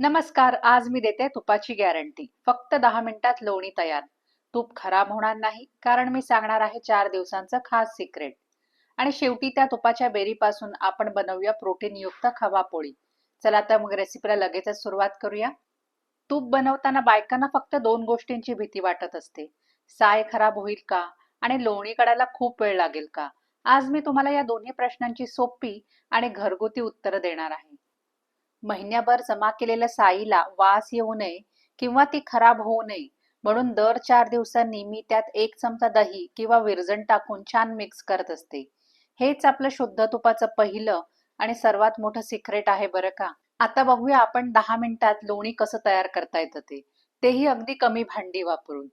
नमस्कार आज मी देते तुपाची गॅरंटी. फक्त दहा मिनिटात लोणी तयार. तूप खराब होणार नाही कारण मी सांगणार आहे चार दिवसांचं खास सिक्रेट आणि शेवटी त्या तुपाच्या बेरीपासून आपण बनवूया प्रोटीन युक्त खवा पोळी. चला तर मग रेसिपीला लगेचच सुरुवात करूया. तूप बनवताना बायकांना फक्त दोन गोष्टींची भीती वाटत असते. साय खराब होईल का? आणि लोणी काढायला खूप वेळ लागेल का? आज मी तुम्हाला या दोन्ही प्रश्नांची सोपी आणि घरगुती उत्तरं देणार आहे. महिन्याभर जमा केलेल्या साईला वास येऊ नये किंवा ती खराब होऊ नये. म्हणून दर चार दिवसांनी मी त्यात एक चमचा दही किंवा विरजण टाकून छान मिक्स करत असते. हेच आपलं शुद्ध तुपाचं पहिलं आणि सर्वात मोठं सिक्रेट आहे बरं का. आता बघूया आपण दहा मिनिटात लोणी कसं तयार करता येतं ते. तेही अगदी कमी भांडी वापरून.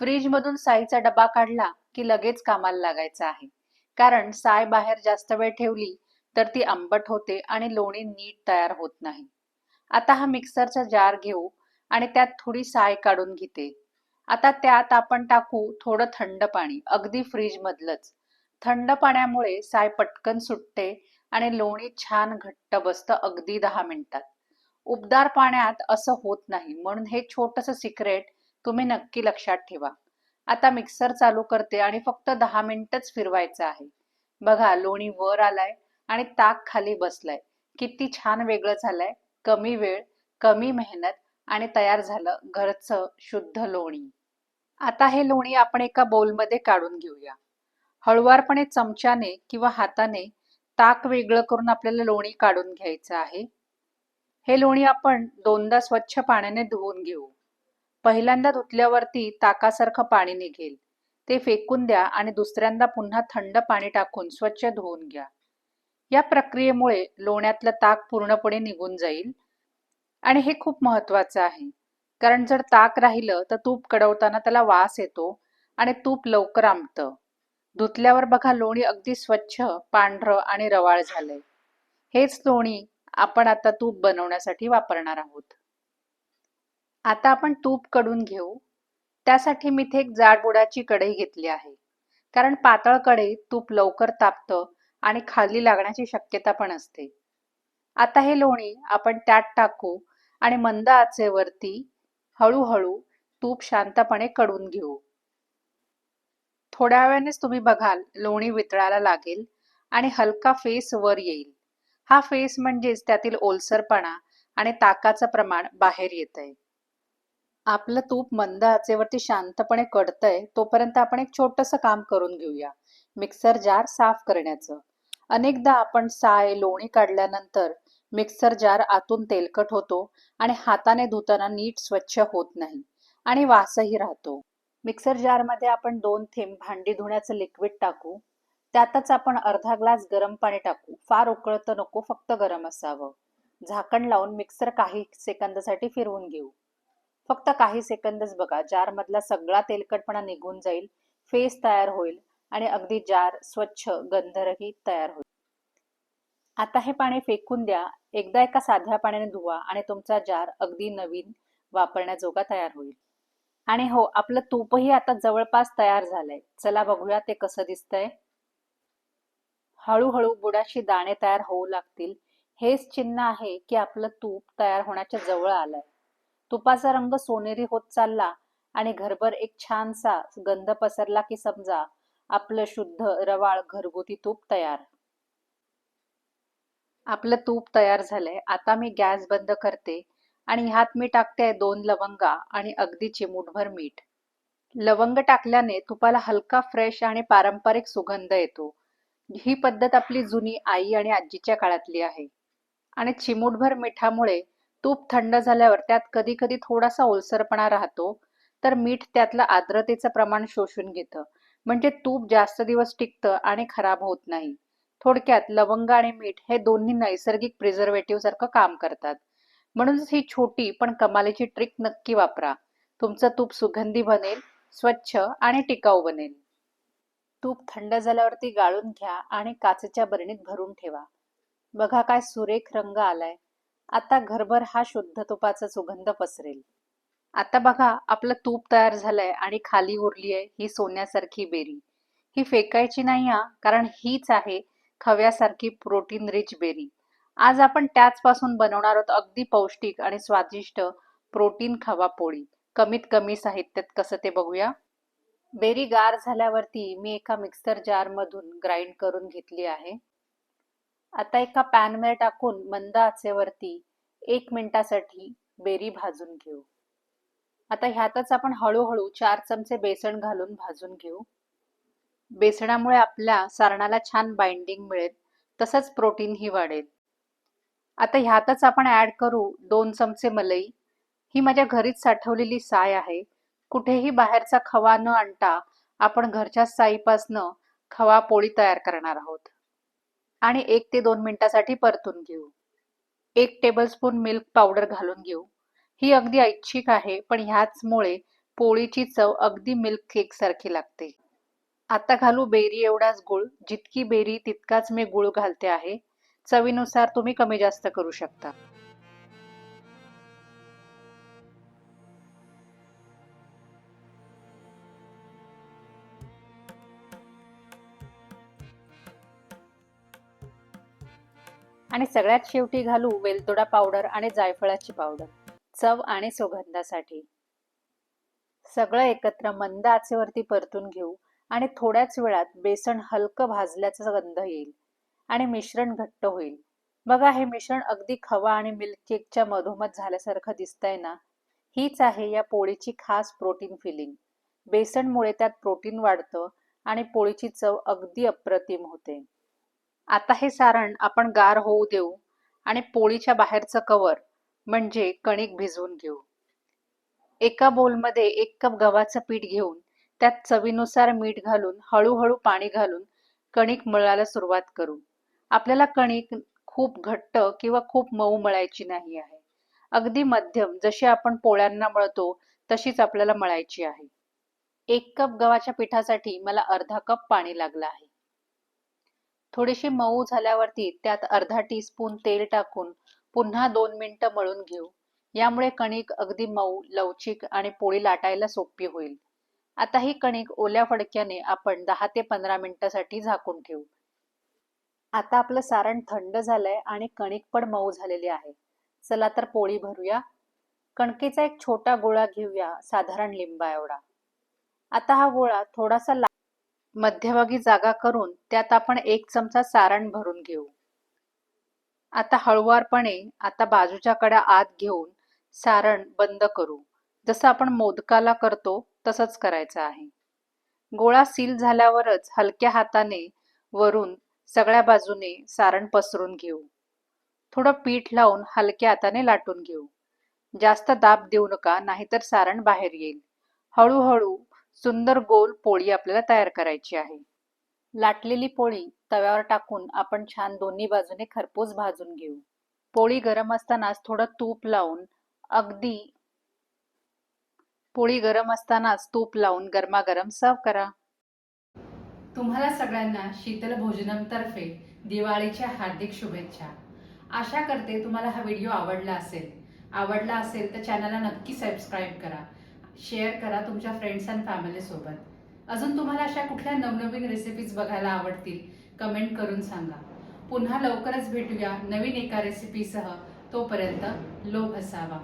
फ्रीज मधून साईचा डबा काढला की लगेच कामाला लागायचा आहे. कारण साय बाहेर जास्त वेळ ठेवली तर ती आंबट होते आणि लोणी नीट तयार होत नाही. आता हा मिक्सरचा जार घेऊ आणि त्यात थोडी साय काढून घेते. आता त्यात आपण टाकू थोडं थंड पाणी अगदी फ्रीज मधलंच थंड पाण्यामुळे साय पटकन सुटते आणि लोणी छान घट्ट बसतं अगदी दहा मिनिटात. उबदार पाण्यात असं होत नाही म्हणून हे छोटस सिक्रेट तुम्ही नक्की लक्षात ठेवा. आता मिक्सर चालू करते आणि फक्त दहा मिनिटच फिरवायचं आहे. बघा लोणी वर आलाय. आणि ताक खाली बसलाय. किती छान वेगळं झालंय. कमी वेळ कमी मेहनत आणि तयार झालं घरचं शुद्ध लोणी. आता हे लोणी आपण एका बोलमध्ये काढून घेऊया. हळुवारपणे चमच्याने किंवा हाताने ताक वेगळं करून आपल्याला लोणी काढून घ्यायचं आहे. हे लोणी आपण दोनदा स्वच्छ पाण्याने धुवून घेऊ. पहिल्यांदा धुतल्यावरती ताकासारखं पाणी निघेल. ते फेकून द्या आणि दुसऱ्यांदा पुन्हा थंड पाणी टाकून स्वच्छ धुवून घ्या. या प्रक्रियेमुळे लोण्यातलं ताक पूर्णपणे निघून जाईल. आणि हे खूप महत्वाचं आहे. कारण जर ताक राहिलं तर तूप कडवताना त्याला वास येतो आणि तूप लवकर आंबतं. धुतल्यावर बघा लोणी अगदी स्वच्छ पांढरं आणि रवाळ झालंय. हेच लोणी आपण आता तूप बनवण्यासाठी वापरणार आहोत. आता आपण तूपकडून घेऊ. त्यासाठी मी इथे एक जाडबुडाची कढई घेतली आहे. कारण पातळ कढईत तूप लवकर तापतं आणि खाली लागण्याची शक्यता पण असते. आता हे लोणी आपण त्यात टाकू आणि मंद आचेवरती हळूहळू तूप शांतपणे कडून घेऊ. थोड्या वेळानेच तुम्ही बघाल लोणी वितळायला लागेल आणि हलका फेस वर येईल. हा फेस म्हणजेच त्यातील ओलसरपणा आणि ताकाचं प्रमाण बाहेर येत आहे आपलं तूप मंद आचेवरती शांतपणे कडतंय तोपर्यंत आपण एक छोटस काम करून घेऊया. मिक्सर जार साफ करण्याचं. अनेकदा आपण साय लोणी काढल्यानंतर मिक्सर जार आतून तेलकट होतो आणि हाताने धुताना नीट स्वच्छ होत नाही आणि वासही राहतो. मिक्सर जारमध्ये आपण दोन थेंब भांडी धुण्याचं लिक्विड टाकू. त्यातच आपण अर्धा ग्लास गरम पाणी टाकू. फार उकळतं नको फक्त गरम असावं. झाकण लावून मिक्सर काही सेकंदासाठी फिरवून घेऊ. फक्त काही सेकंदच बघा जारमधला सगळा तेलकटपणा निघून जाईल. फेस तयार होईल. आणि अगदी जार स्वच्छ गंधरही तयार होईल. आता हे पाणी फेकून द्या. एकदा एका साध्या पाण्याने धुवा आणि तुमचा जार अगदी नवीन वापरण्याजोगा तयार होईल. आणि हो आपलं तूपही आता जवळपास तयार झालंय. चला बघूया ते कसं दिसतंय. हळूहळू बुडाशी दाणे तयार होऊ लागतील. हेच चिन्ह आहे की आपलं तूप तयार होण्याच्या जवळ आलंय. तुपाचा रंग सोनेरी होत चालला आणि घरभर एक छानसा गंध पसरला की समजा आपलं शुद्ध रवाळ घरगुती तूप तयार. आपलं तूप तयार झालंय. आता मी गॅस बंद करते आणि ह्यात मी टाकते दोन लवंगा आणि अगदी चिमूटभर मीठ. लवंग टाकल्याने तुपाला हलका फ्रेश आणि पारंपरिक सुगंध येतो. ही पद्धत आपली जुनी आई आणि आजीच्या काळातली आहे. आणि चिमूटभर मिठामुळे तूप थंड झाल्यावर त्यात कधी कधी थोडासा ओलसरपणा राहतो तर मीठ त्यातलं आर्द्रतेचं प्रमाण शोषून घेतं. म्हणजे तूप जास्त दिवस टिकतं आणि खराब होत नाही. थोडक्यात लवंग आणि मीठ हे दोन्ही नैसर्गिक प्रिझर्वेटिव्ह सारखं काम करतात. म्हणूनच ही छोटी पण कमालीची ट्रिक नक्की वापरा. तुमचं तूप सुगंधी बनेल स्वच्छ आणि टिकाऊ बनेल. तूप थंड झाल्यावरती गाळून घ्या आणि काचेच्या बरणीत भरून ठेवा. बघा काय सुरेख रंग आलाय. आता घरभर हा शुद्ध तुपाचा सुगंध पसरेल. आता बघा आपलं तूप तयार झालंय आणि खाली उरली आहे ही सोन्यासारखी बेरी. ही फेकायची नाही हा कारण हीच आहे खव्यासारखी प्रोटीन रिच बेरी. आज आपण त्याचपासून बनवणार आहोत अगदी पौष्टिक आणि स्वादिष्ट प्रोटीन खवा पोळी. कमीत कमी साहित्यात कसं ते बघूया? बेरी गार झाल्यावरती मी एका मिक्सर जारमधून ग्राइंड करून घेतली आहे. आता एका पॅन टाकून मंद आचेवरती एक मिनिटासाठी बेरी भाजून घेऊ. आता ह्यातच आपण हळूहळू चार चमचे बेसन घालून भाजून घेऊ. बेसनामुळे आपल्या सारणाला छान बाइंडिंग मिळेल तसंच प्रोटीनही वाढेल. आता ह्यातच आपण ऍड करू दोन चमचे मलई. ही माझ्या घरीच साठवलेली साय आहे. कुठेही बाहेरचा खवा न आणता आपण घरच्या साईपासनं खवा पोळी तयार करणार आहोत. आणि एक ते दोन मिनिटासाठी परतून घेऊ. एक टेबलस्पून मिल्क पावडर घालून घेऊ. ही अगदी ऐच्छिक आहे पण ह्याचमुळे पोळीची चव अगदी मिल्क केक सारखी लागते. आता घालू बेरी एवढाच गुळ जितकी बेरी तितकाच मी गुळ घालते आहे. चवीनुसार तुम्ही कमी जास्त करू शकता. आणि सगळ्यात शेवटी घालू वेलदोडा पावडर आणि जायफळाची पावडर. चव आणि सुगंधासाठी. सगळं एकत्र मंद आचेवरती परतून घेऊ आणि थोड्याच वेळात बेसन हलकं भाजल्याचा गंध येईल आणि मिश्रण घट्ट होईल. बघा हे मिश्रण अगदी खवा आणि मिल्क केकच्या मधोमध झाल्यासारखं दिसतंय ना? हीच आहे या पोळीची खास प्रोटीन फिलिंग. बेसनमुळे त्यात प्रोटीन वाढतं आणि पोळीची चव अगदी अप्रतिम होते. आता हे सारण आपण गार होऊ देऊ आणि पोळीच्या बाहेरचं कवर म्हणजे कणिक भिजवून घेऊ. एका बोलमध्ये एक कप गव्हाचं पीठ घेऊन त्यात चवीनुसार मीठ घालून हळूहळू पाणी घालून कणिक मळायला सुरुवात करू. आपल्याला कणिक खूप घट्ट किंवा खूप मऊ मळायची नाही आहे. अगदी मध्यम जशी आपण पोळ्यांना मळतो तशीच आपल्याला मळायची आहे. एक कप गव्हाच्या पिठासाठी मला अर्धा कप पाणी लागलं आहे. थोडीशी मऊ झाल्यावरती त्यात अर्धा टीस्पून तेल टाकून पुन्हा दोन मिनिटं मळून घेऊ. यामुळे कणिक अगदी मऊ लवचिक आणि पोळी लाटायला सोपी होईल. आता ही कणिक ओल्या फडक्याने आपण दहा ते पंधरा मिनिटासाठी झाकून ठेवू. आता आपलं सारण थंड झालंय आणि कणिक पण मऊ झालेली आहे. चला तर पोळी भरूया. कणकेचा एक छोटा गोळा घेऊया साधारण लिंबा एवढा. आता हा गोळा थोडासा मध्यभागी जागा करून त्यात आपण एक चमचा सारण भरून घेऊ. आता हळुवारपणे आता बाजूच्या कड्या आत घेऊन सारण बंद करू. जसं आपण मोदकाला करतो तसंच करायचं आहे. गोळा सील झाल्यावरच हलक्या हाताने वरून सगळ्या बाजूने सारण पसरून घेऊ. थोडं पीठ लावून हलक्या हाताने लाटून घेऊ. जास्त दाब देऊ नका नाहीतर सारण बाहेर येईल. हळूहळू सुंदर गोल पोळी आपल्याला तयार करायची आहे. लाटलेली पोळी तव्यावर टाकून आपण छान दोन्ही बाजूने खरपूस भाजून घेऊ. पोळी गरम असतानाच थोडं तूप लावून अगदी पोळी गरम असतानाच तूप लावून गरमागरम सर्व करा. तुम्हाला सगळ्यांना शीतल भोजनमतर्फे दिवाळीच्या हार्दिक शुभेच्छा. आशा करते तुम्हाला हा व्हिडिओ आवडला असेल. आवडला असेल तर चॅनलला नक्की सबस्क्राईब करा. शेअर करा तुमच्या फ्रेंड्स अँड फॅमिली सोबत अजून तुम्हाला अशा कुठल्या नवनवीन रेसिपीज बघायला आवडतील कमेंट करून सांगा. पुन्हा लवकरच भेटूया नवीन एका रेसिपीसह तोपर्यंत लोभ असावा.